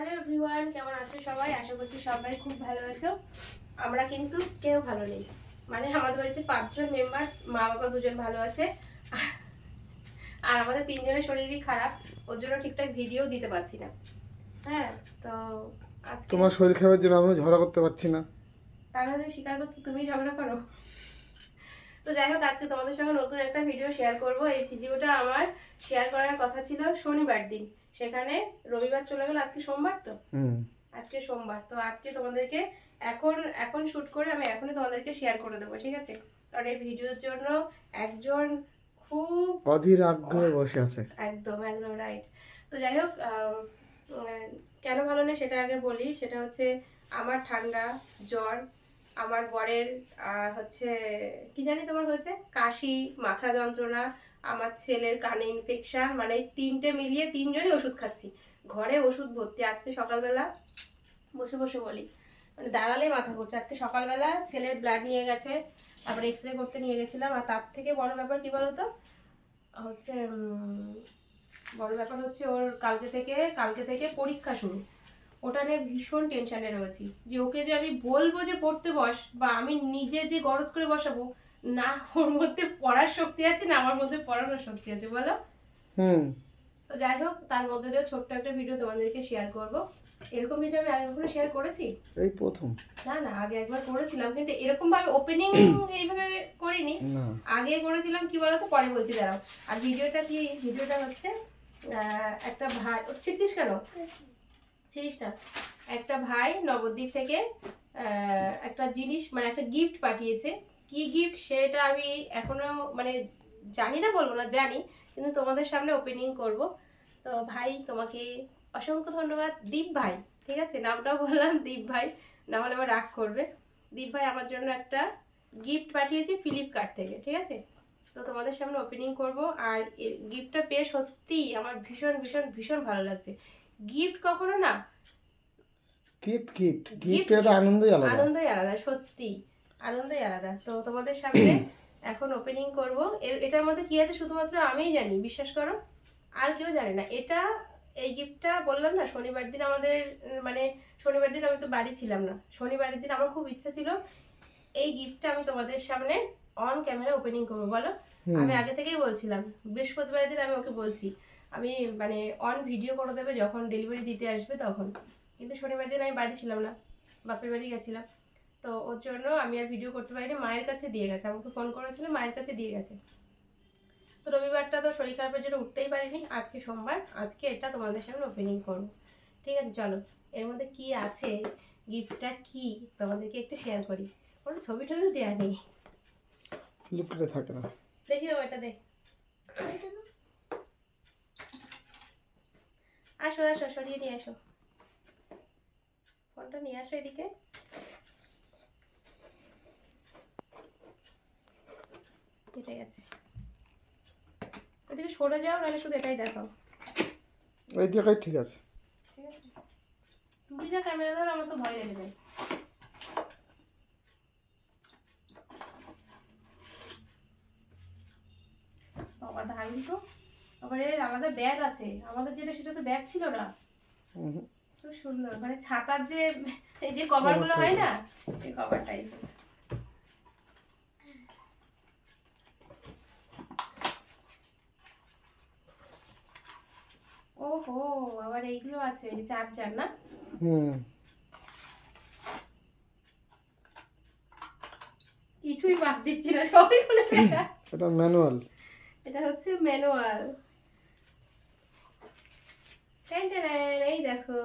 Hello everyone কেমন আছো সবাই? আশা করছি সবাই খুব ভালো আছো। আমরা কিন্তু কেউ ভালো নেই। মানে আমাদের বাড়িতে পাঁচজন মেম্বার মা বাবা দুজন ভালো আছে। আর আমাদের তিনজনের শরীরই খারাপ ওর জন্য ঠিকঠাক ভিডিও দিতে পারছি না। হ্যাঁ তো আজকে তোমার শরীর খারাপের জন্য আমি ঝগড়া করতে পারছি না। তাহলে তুমি স্বীকার করছ তুমি ঝগড়া করো। তো যাই হোক আজকে তোমাদের সঙ্গে নতুন একটা ভিডিও শেয়ার করব। এই ভিডিওটা আমার শেয়ার করার কথা ছিল শনিবার দিন। সেখানে রবিবার চলে গেল আজকে সোমবার তো? আজকে সোমবার। তো আজকে তোমাদেরকে এখন এখন শুট করে আমি এখনই তোমাদেরকে শেয়ার করে দেবো ঠিক আছে? কারণ এই ভিডিওর জন্য একজন খুব অধীর আগ্রহে বসে আছে। একদম একদম রাইট তো যাই হোক কেন ভালো নেই সেটা আগে বলি। সেটা হচ্ছে আমার ঠান্ডা জ্বর আমার বরের হচ্ছে, কি জানি তোমার হয়েছে? কাশি, মাথা যন্ত্রণা, আমার ছেলের কানে ইনফেকশন মানে তিনটে মিলিয়ে তিনজনই ওষুধ খাচ্ছি। ঘরে ওষুধ ভর্তি, আজকে সকালবেলা বসে বসে বলি। মানে দাঁড়ালেই মাথা ঘুরছে। আজকে সকালবেলা ছেলের ব্লাড নিয়ে গেছে, তারপরে এক্স রে করতে নিয়ে গেছিলাম, আর তার থেকে বড় ব্যাপার কি বলতো? হচ্ছে বড় ব্যাপার হচ্ছে ওর কালকে থেকে কালকে থেকে পরীক্ষা শুরু। ওটা নিয়ে ভীষণ টেনশনে রয়েছি। যে ওকে যে আমি বলব যে পড়তে বস বা আমি নিজে যে গরজ করে বসাবো না ওর মধ্যে পড়ার শক্তি আছে না আমার মধ্যে পড়ানোর শক্তি আছে বলো? হুম। তো যাই হোক তার মধ্যে দিয়ে ছোট্ট একটা ভিডিও তোমাদেরকে শেয়ার করব। এরকম ভিডিও আমি আগে কখনো শেয়ার করেছি? এই প্রথম। না না আগে একবার করেছিলাম কিন্তু এরকম ভাবে ওপেনিং এইভাবে করিনি। আগে করেছিলাম কি বলতো? পরে বলছি দাঁড়াও। আর ভিডিওটা কি? ভিডিওটা হচ্ছে একটা ভাই ও ছিটছিস কেন? ছিড়িস না, একটা ভাই নবদ্বীপ থেকে একটা জিনিস মানে একটা গিফট পাঠিয়েছে। কি গিফট সেটা আমি এখনও মানে জানি না বলব না, জানি, কিন্তু তোমাদের সামনে ওপেনিং করব। তো ভাই, তোমাকে অসংখ্য ধন্যবাদ। দীপ ভাই, ঠিক আছে? নামটাও বললাম, দীপ ভাই। না হলে আবার রাগ করবে। দীপ ভাই আমার জন্য একটা গিফট পাঠিয়েছি ফ্লিপকার্ট থেকে, ঠিক আছে? তো তোমাদের সামনে ওপেনিং করব। আর গিফটটা পেয়ে সত্যি আমার ভীষণ ভীষণ ভীষণ ভালো লাগছে। গিফট কখনো না? গিফট গিফট গিফট একটা আনন্দই আলাদা। আনন্দই আলাদা সত্যি। আনন্দই আলাদা। তো তোমাদের সামনে এখন ওপেনিং করব। এর এটার মধ্যে কি আছে শুধুমাত্র আমিই জানি বিশ্বাস করো। আর কেউ জানে না। এটা এই গিফটটা বললাম না শনিবার দিন আমাদের মানে শনিবার দিন আমি তো বাড়ি ছিলাম না। শনিবারের দিন আমার খুব ইচ্ছা ছিল এই গিফটটা আমি তোমাদের সামনে অন ক্যামেরা ওপেনিং করব বলো? আমি আগে থেকেই বলছিলাম। বৃহস্পতিবার দিন আমি ওকে বলছি। আমি মানে অন ভিডিও করে দেবে যখন ডেলিভারি দিতে আসবে তখন। কিন্তু শনিবার দিন আমি বাড়ি ছিলাম না বাপের বাড়ি গেছিলাম। তো ওর জন্য আমি আর ভিডিও করতে পারিনি মায়ের কাছে দিয়ে গেছে। আমাকে ফোন করেছিল মায়ের কাছে দিয়ে গেছে। তো রবিবারটা তো শরীর খারাপের জন্য উঠতেই পারিনি আজকে সোমবার আজকে এটা তোমাদের সামনে ওপেনিং করব। ঠিক আছে চলো। এর মধ্যে কি আছে গিফটটা কি তোমাদেরকে একটু শেয়ার করি। কোনো ছবি টবি দেওয়া নেই। ফ্লিপকার্টে থাকে না। দেখি। এটা দেখ আসো আসো সরিয়ে নিয়ে আসো। ফোনটা নিয়ে আসো এদিকে। কেটে গেছে এদিকে সরে যাও নাহলে শুধু এটাই দেখাও। এই জায়গায় ঠিক আছে। ঠিক আছে? তুমি যা ক্যামেরা ধরো আমার তো ভয় লেগে যায়। বাবা দারুণ তো। আবার এর আলাদা ব্যাগ আছে। আমাদের যেটা সেটা তো ব্যাগ ছিল না। খুব সুন্দর। মানে ছাতার যে এই যে কভারগুলো হয় না সেই কভার টাইপ ওহো আবার এইগুলো আছে চার্জার না? হুম। কিছুই বাদ দিচ্ছি না সবই খুলে এটা ম্যানুয়াল এটা হচ্ছে ম্যানুয়াল এই দেখো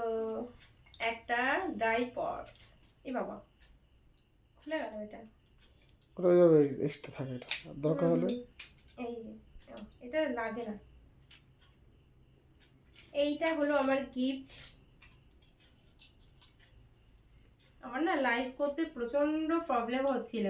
একটা এ বাবা খুলে গেল এটা। ওইভাবে এক্সট্রা থাকে এটা। দরকার হলে? এই এটা লাগে না। এইটা হলো আমার গিফট আমার না লাইভ করতে প্রচণ্ড প্রবলেম হচ্ছিল।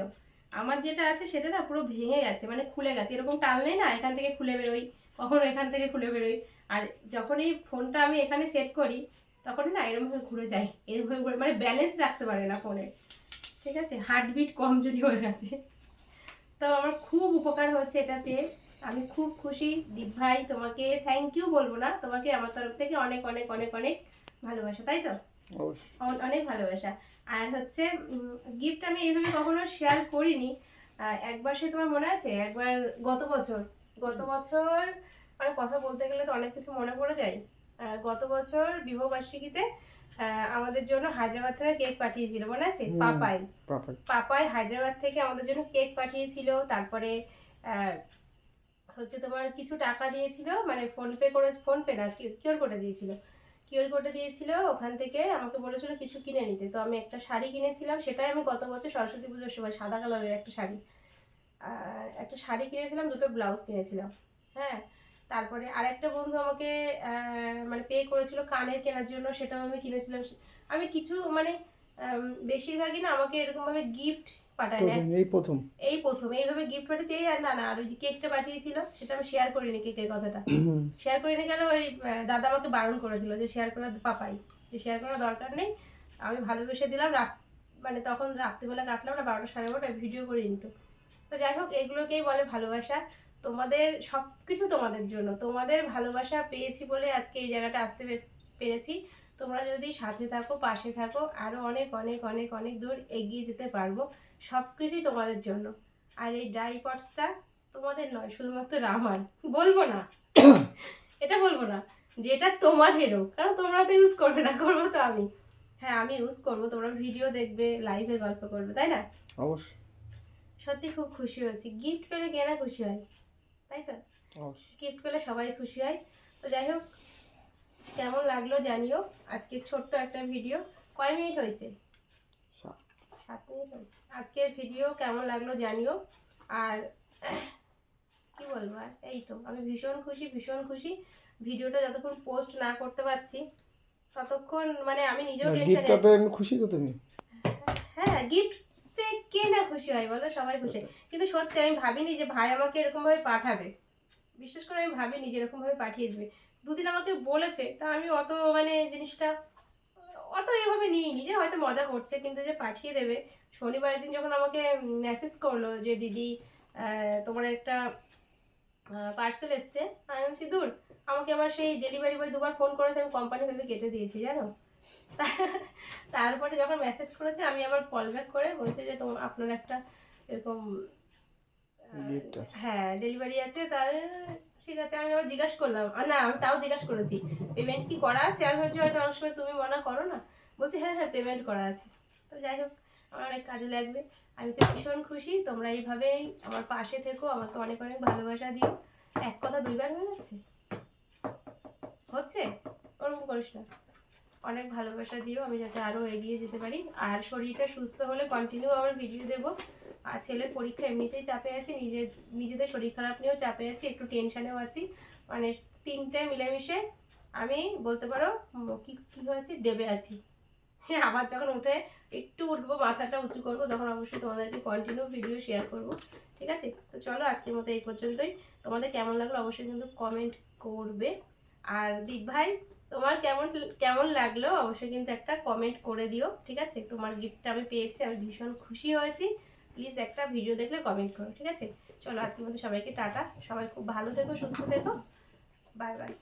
আমার যেটা আছে সেটা না পুরো ভেঙে গেছে মানে খুলে গেছে। এরকম টানলেই না এখান থেকে খুলে বেরোই কখনো এখান থেকে খুলে বেরোই। আর যখন এই ফোনটা আমি এখানে সেট করি তখন না এরমভাবে ঘুরে যাই এরমভাবে ঘুরে মানে ব্যালেন্স রাখতে পারে না ফোনে ঠিক আছে? হার্টবিট কমজোরি হয়ে গেছে তো আমার খুব উপকার হচ্ছে এটা পেয়ে আমি খুব খুশি। দীপ ভাই তোমাকে থ্যাংক ইউ বলব না। তোমাকে আমার তরফ থেকে অনেক অনেক অনেক অনেক ভালোবাসা তাই তো? অনেক ভালোবাসা। আর হচ্ছে গিফট আমি এইভাবে কখনো শেয়ার করিনি। একবার সে তোমার মনে আছে? একবার গত বছর? গত বছর মানে কথা বলতে গেলে তো অনেক কিছু মনে পড়ে যায়। গত বছর বিবাহবার্ষিকীতে আমাদের জন্য হায়দ্রাবাদ থেকে কেক পাঠিয়েছিল মনে আছে? পাপাই। পাপাই। হায়দ্রাবাদ থেকে আমাদের জন্য কেক পাঠিয়েছিল। তারপরে হচ্ছে তোমার কিছু টাকা দিয়েছিল মানে ফোন পে করে ফোন পে না কিওর করে দিয়েছিল। কিওর কোডে দিয়েছিল, ওখান থেকে আমাকে বলেছিল কিছু কিনে নিতে। তো আমি একটা শাড়ি কিনেছিলাম, সেটাই আমি গত বছর সরস্বতী পুজোর সময়, সাদা কালারের একটা শাড়ি। একটা শাড়ি কিনেছিলাম, দুটো ব্লাউজ কিনেছিলাম হ্যাঁ। তারপরে আরেকটা বন্ধু আমাকে মানে পে করেছিল কানের কেনার জন্য, সেটাও আমি কিনেছিলাম। আমি কিছু মানে বেশিরভাগই না, আমাকে এরকমভাবে গিফট পাঠায় না এই প্রথম। এই প্রথম এইভাবে গিফট পাঠিয়েছে এই আর না না আর ওই যে কেকটা পাঠিয়েছিল সেটা আমি শেয়ার করিনি কেকের কথাটা। শেয়ার করিনি কেন? ওই দাদা আমাকে বারণ করেছিল যে শেয়ার করার পাপাই যে শেয়ার করার দরকার নেই। আমি ভালোবেসে দিলাম রাত মানে তখন রাত্রিবেলা কাটলাম না বারোটা সাড়ে বারোটা ভিডিও করে নিত তো যাই হোক এগুলোকেই বলে ভালোবাসা। তোমাদের সব কিছু তোমাদের জন্য। তোমাদের ভালোবাসা পেয়েছি বলে আজকে এই জায়গাটা আসতে পেরেছি। তোমরা যদি সাথে থাকো পাশে থাকো আরও অনেক অনেক অনেক অনেক দূর এগিয়ে যেতে পারব সব কিছুই তোমাদের জন্য। আর এই ডাইপটসটা তোমাদের নয় শুধুমাত্র আমার। বলব না। এটা বলব না যেটা তোমাদেরও। কারণ তোমরা তো ইউজ করবে না করব তো আমি। হ্যাঁ আমি ইউজ করব তোমরা ভিডিও দেখবে লাইভে গল্প করবে তাই না? অবশ্যই। সত্যি খুব খুশি হয়েছি। গিফট পেলে কে না খুশি হয় তাই তো? গিফট পেলে সবাই খুশি হয়। তো যাই হোক কেমন লাগল জানিও। আজকে ছোট্ট একটা ভিডিও কয় মিনিট হয়েছে? সাত। মিনিট হয়েছে। আজকের ভিডিও কেমন লাগল জানিও। আর কি বলব আর? এই তো আমি ভীষণ খুশি ভীষণ খুশি। ভিডিওটা যতক্ষণ পোস্ট না করতে পারছি ততক্ষণ মানে আমি নিজেও টেনশনে আছি। খুশি তো তুমি? হ্যাঁ গিফট পেয়ে কে না খুশি হয় বলো? সবাই খুশি। কিন্তু সত্যি আমি ভাবিনি যে ভাই আমাকে এরকমভাবে পাঠাবে। বিশেষ করে আমি ভাবিনি যে এরকমভাবে পাঠিয়ে দেবে। দুদিন আমাকে বলেছে, তা আমি অত মানে জিনিসটা, অত এভাবে নিইনি যে হয়তো মজা করছে, কিন্তু যে পাঠিয়ে দেবে। শনিবারের দিন যখন আমাকে মেসেজ করল যে, দিদি তোমার একটা পার্সেল এসছে। আমি বলছি, দূর, আমাকে আবার সেই ডেলিভারি বয় দুবার ফোন করেছে, আমি কোম্পানি ভেবে কেটে দিয়েছি, জানো? তারপরে যখন মেসেজ করেছে, আমি আবার কল ব্যাক করে বলছে যে, তোমার, আপনার একটা এরকম হ্যাঁ ডেলিভারি আছে, তার ঠিক আছে, আমি আবার জিজ্ঞাসা করলাম। না, আমি তাও জিজ্ঞাসা করেছি পেমেন্ট কি করা আছে? আমি ভাবছি হয়তো অনেক সময় তুমি মনে করো না। বলছি হ্যাঁ হ্যাঁ পেমেন্ট করা আছে। তো যাই হোক, আমার অনেক কাজে লাগবে। আমি তো ভীষণ খুশি, তোমরা এইভাবেই আমার পাশে থেকো, আমাকে অনেক অনেক ভালোবাসা দিও। এক কথা দুইবার হয়ে যাচ্ছে? হচ্ছে? ওরকম করিস না। অনেক ভালোবাসা দিও, আমি যাতে আরও এগিয়ে যেতে পারি। আর শরীরটা সুস্থ হলে কন্টিনিউ আবার ভিডিও দেবো। আর ছেলের পরীক্ষা এমনিতেই চাপে আছি, নিজের, নিজেদের শরীর খারাপ নিয়েও চাপে আছি, একটু টেনশানেও আছি। মানে তিনটে মিলেমিশে আমি বলতে পারো কি কি হয়েছে? দেবে আছি। হ্যাঁ আবার যখন উঠে একটু উঠবো, মাথাটা উঁচু করব, তখন অবশ্যই তোমাদেরকে কন্টিনিউ ভিডিও শেয়ার করব। ঠিক আছে? তো চলো আজকের মতো এই পর্যন্তই। তোমাদের কেমন লাগল অবশ্যই কিন্তু কমেন্ট করবে। আর দীপ ভাই, তোমার কেমন কেমন লাগল? অবশ্যই কিন্তু একটা কমেন্ট করে দিও। ঠিক আছে? তোমার গিফটটা আমি পেয়েছি, আমি ভীষণ খুশি হয়েছি। প্লিজ একটা ভিডিও দেখলে কমেন্ট করো, ঠিক আছে? চলো আজকের মতো সবাইকে টাটা। সবাই খুব ভালো থেকো, সুস্থ থেকো। Bye bye.